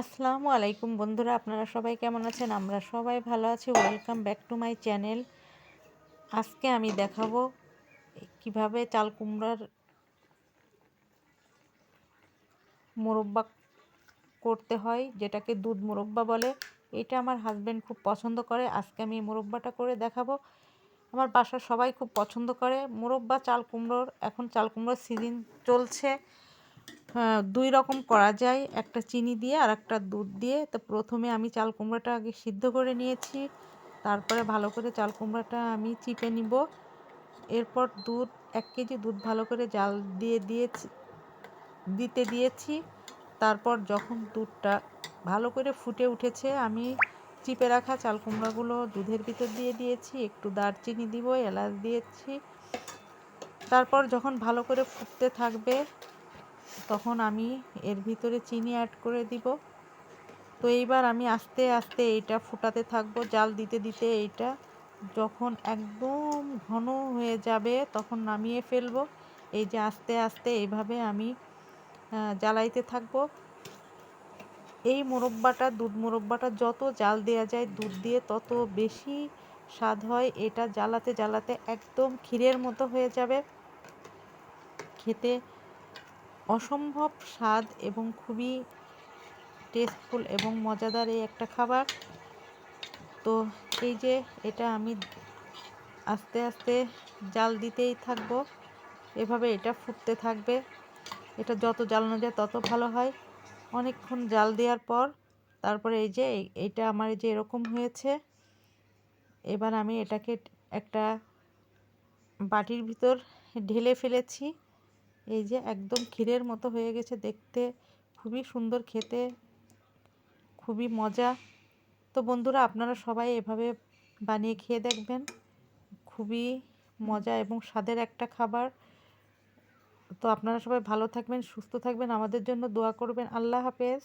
আসসালামু আলাইকুম বন্ধুরা, আপনারা সবাই কেমন আছেন? আমরা সবাই ভালো আছি। Welcome back to my channel আজকে আমি দেখাবো কীভাবে চাল কুমড়ার মোরব্বা করতে হয়, যেটাকে দুধ মোরব্বা বলে। এটা আমার হাজব্যান্ড খুব পছন্দ করে। আজকে আমি মোরব্বাটা করে দেখাবো। আমার বাসার সবাই খুব পছন্দ করে। মোরব্বা, চাল কুমড়োর এখন চাল কুমড়োর সিজন চলছে। দুই রকম করা যায়। একটা চিনি দিয়ে আর একটা দুধ দিয়ে। তো প্রথমে আমি চাল কুমড়োটা আগে সিদ্ধ করে নিয়েছি। তারপরে ভালো করে চাল কুমড়োটা আমি চিপে নিব। এরপর দুধ, এক কেজি দুধ ভালো করে জাল দিয়ে দিয়েছি, দিতে দিয়েছি। তারপর যখন দুধটা ভালো করে ফুটে উঠেছে, আমি চিপে রাখা চাল কুমড়াগুলো দুধের ভিতর দিয়ে দিয়েছি। একটু দারচিনি দিব, এলাচ দিয়েছি। তারপর যখন ভালো করে ফুটতে থাকবে তখন আমি এর ভিতরে চিনি অ্যাড করে দিব। তো এইবার আমি আস্তে আস্তে এইটা ফুটাতে থাকব, জাল দিতে দিতে এইটা যখন একদম ঘন হয়ে যাবে তখন নামিয়ে ফেলব। এই যে আস্তে আস্তে এইভাবে আমি জ্বালাইতে থাকব। এই মোরব্বাটা, দুধ মোরব্বাটা যত জাল দেওয়া যায় দুধ দিয়ে তত বেশি স্বাদ হয়। এটা জ্বালাতে জ্বালাতে একদম ক্ষীরের মতো হয়ে যাবে। খেতে অসম্ভব স্বাদ এবং খুবই টেস্টফুল এবং মজাদার এই একটা খাবার। তো এই যে এটা আমি আস্তে আস্তে জাল দিতেই থাকব। এভাবে এটা ফুটতে থাকবে। এটা যত জ্বালানো যায় তত ভালো হয়। অনেকক্ষণ জাল দেওয়ার পর তারপরে এই যে এইটা আমার যে এরকম হয়েছে। এবার আমি এটাকে একটা বাটির ভিতর ঢেলে ফেলেছি। এই যে একদম ক্ষীরের মতো হয়ে গেছে দেখতে। খুবই সুন্দর খেতে, খুবই মজা। তো বন্ধুরা, আপনারা সবাই এভাবে বানিয়ে খেয়ে দেখবেন। খুবই মজা এবং স্বাদের একটা খাবার। তো আপনারা সবাই ভালো থাকবেন, সুস্থ থাকবেন। আমাদের জন্য দোয়া করবেন। আল্লাহ হাফেজ।